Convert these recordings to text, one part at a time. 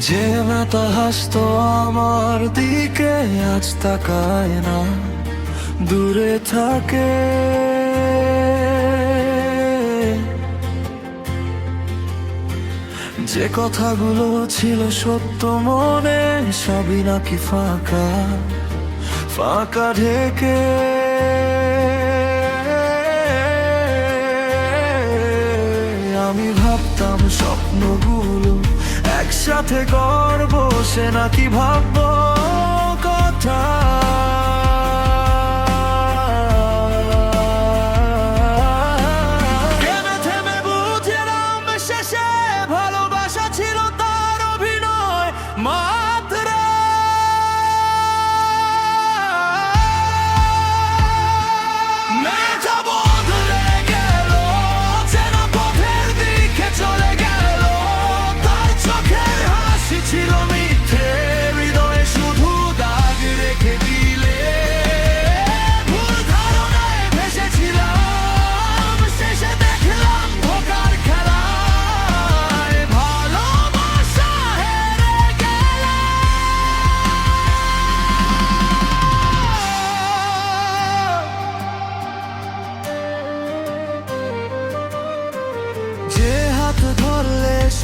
যে মেতা হাসতো আমার দিকে আজ তাকায় না, দূরে থাকে। যে কথাগুলো ছিল সত্য মনে, সবই নাকি ফাঁকা ফাঁকা ঢেকে। আমি ভাবতাম স্বপ্নগুলো একসাথে করব সে নাকি ভাববো কথা।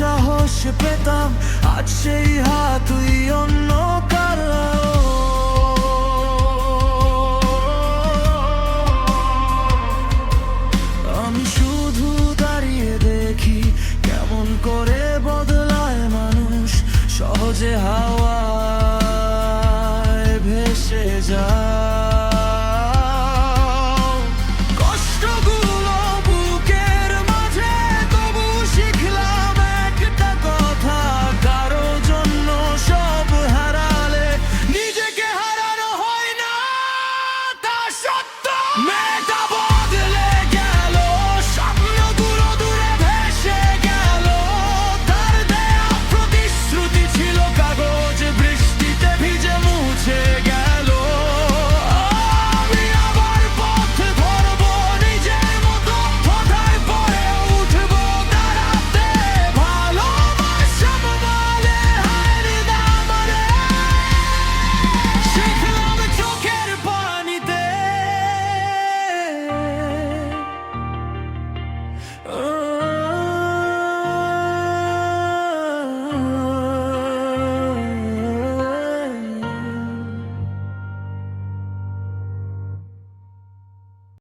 সাহস পেতাম, আজ সেই হাত তুই অন্য কারও। আমি শুধু দাঁড়িয়ে দেখি কেমন করে বদলায় মানুষ, সহজে হাত